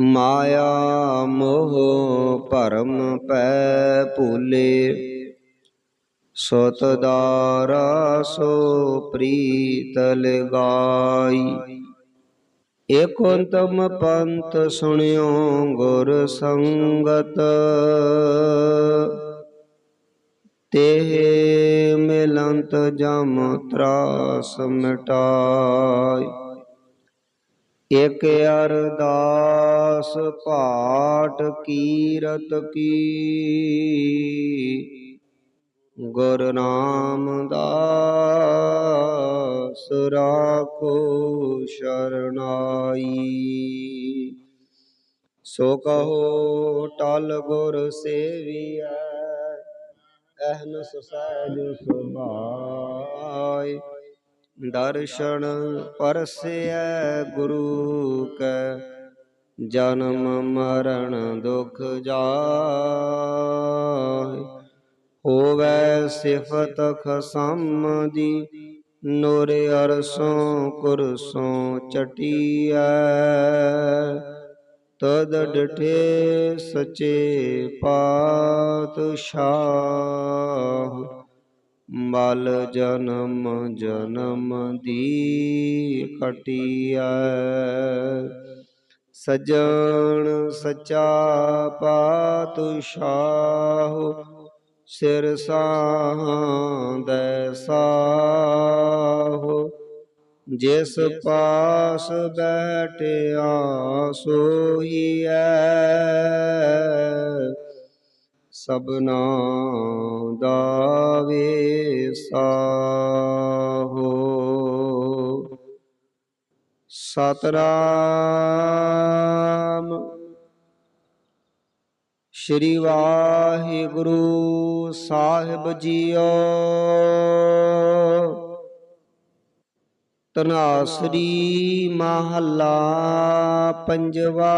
ਮਾਇਆ ਮੋਹ ਭਰਮ ਪੈ ਭੂਲੇ। ਸਤ ਦਾਰਾ ਸੋ ਪ੍ਰੀਤ ਲਗਾਈ ਏਕੰਤਮ ਪੰਥ ਸੁਣਿਓ ਗੁਰ ਸੰਗਤ। ਤੇ ਮਿਲੰਤ ਜਮ ਤਰਾਸ ਮਿਟਾਈ। ਇਕ ਅਰਦਾਸ ਪਾਠ ਕੀਰਤ ਕੀ। ਗੁਰ ਨਾਮਦਾਸ ਰਾਖੋ ਸ਼ਰਨਾਈ। ਸੋ ਕਹੋ ਟਲ ਗੁਰ ਸੇਵੀਐ ਅਹਨਸ ਸਹਿਜ ਸੁਭਾਈ ਦਰਸ਼ਨ ਪਰਸੈ ਗੁਰੂ ਕੈ, ਜਨਮ ਮਰਨ ਦੁਖ ਜਾਇ ਹੋਵੈ ਸਿਫਤ ਖਸਮ ਦੀ ਨੂਰ ਅਰਸੋਂ ਕੁਰਸੋਂ ਚਟੀਐ। ਤਦ ਡਠੇ ਸਚੇ ਪਾਤਸ਼ਾਹ। ਮਲ ਜਨਮ ਜਨਮ ਦੀ ਕਟਿਐ ਸਜਣ ਸਚਾ ਪਾਤਸ਼ਾਹ, ਸਿਰ ਸਾਹੰਦੈ ਸਾਹੋ। ਜਿਸ ਪਾਸ ਬੈਠਿਆ ਸੋਈਐ ਸਭਨਾ ਦਾ ਵੇਸਾਹੋ ਸਤਨਾਮ ਸ਼੍ਰੀ ਵਾਹਿਗੁਰੂ ਸਾਹਿਬ ਜੀਓ। ਤਨਾਸਰੀ ਮਹੱਲਾ ਪੰਜਵਾ।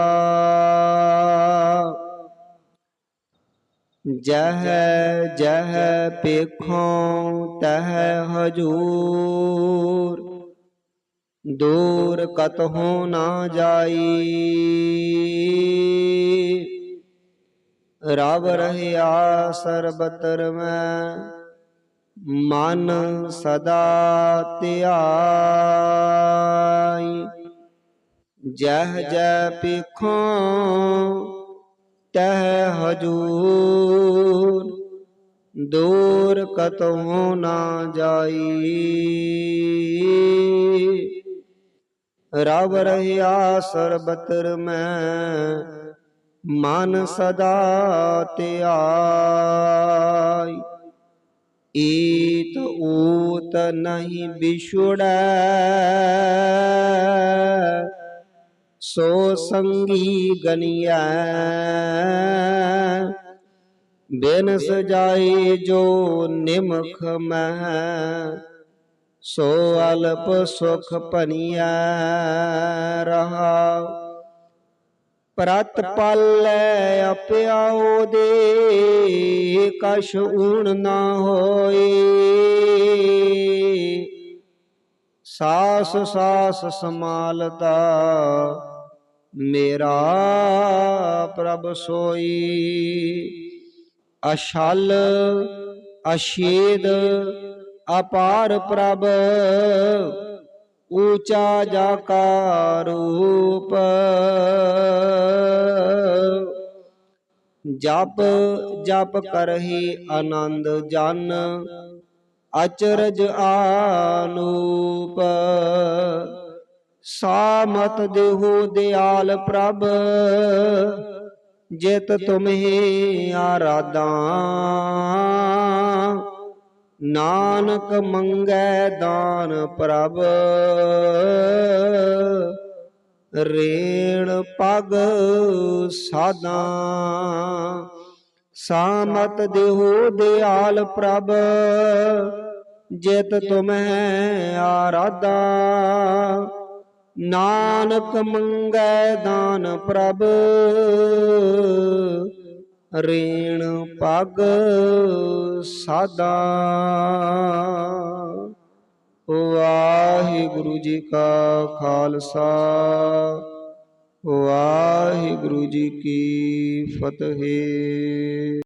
ਜਹ ਜਹ ਪੇਖੋਂ ਤਹ ਹਜੂਰ ਦੂਰ ਕਤਹੁ ਨਾ ਜਾਈ ਰਵ ਰਹਿਆ ਸਰਬਤਰ ਮੈਂ ਮਨ ਸਦਾ ਧਿਆਈ ਜਹ ਜੈ ਪੇਖੋਂ ਤਹ ਹਜੂਰ, ਦੂਰ ਕਤਹੁ ਨਾ ਜਾਈ। ਰਵ ਰਹਿਆ ਸਰਬਤਰ ਮੈਂ, ਮਨ ਸਦਾ ਧਿਆਈ। ਈਤ ਊਤ ਨਹੀਂ ਵਿਛੜੈ ਸੋ ਸੰਗੀ ਗਨੀਐ। ਬਿਨ ਸਜਾਈ ਜੋ ਨਿਮਖ ਮਹਿ। ਸੋ ਅਲਪ ਸੁਖ ਭਨੀਐ ਰਹਾ। ਪ੍ਰਤ ਪਾਲੈ ਅਪਿਆਉ ਦੇ, ਕਛ ਊਣ ਨਾ ਹੋਏ। ਸਾਸ ਸਾਸ ਸਮਾਲਤਾ ਮੇਰਾ ਪ੍ਰਭ ਸੋਈ। ਅਸ਼ਲ ਅਸ਼ੇਦ ਅਪਾਰ ਪ੍ਰਭ, ਊਚਾ ਜਾ ਕਾ ਰੂਪ। ਜਪ ਜਪ ਕਰਹੀ ਆਨੰਦ ਜਨ, ਅਚਰਜ ਆਨੂਪ। ਸਾਮਤ ਦੇਹੋ ਦਿਆਲ ਪ੍ਰਭ, ਜਿਤ ਤੁਮਹੀ ਆਰਾਧਾ। ਨਾਨਕ ਮੰਗੈ ਦਾਨ ਪ੍ਰਭ, ਰੇਣ ਪਗ ਸਾਦਾ ਸਾਮਤ ਦੇਹੋ ਦਿਆਲ ਪ੍ਰਭ, ਜਿਤ ਤੁਮਹਿ ਆਰਾਧਾ। ਨਾਨਕ ਮੰਗੈ ਦਾਨ ਪ੍ਰਭ, ਰੇਣ ਪਗ ਸਾਦਾ। ਵਾਹਿਗੁਰੂ ਜੀ ਕਾ ਖਾਲਸਾ, ਵਾਹਿਗੁਰੂ ਜੀ ਕੀ ਫਤਿਹ।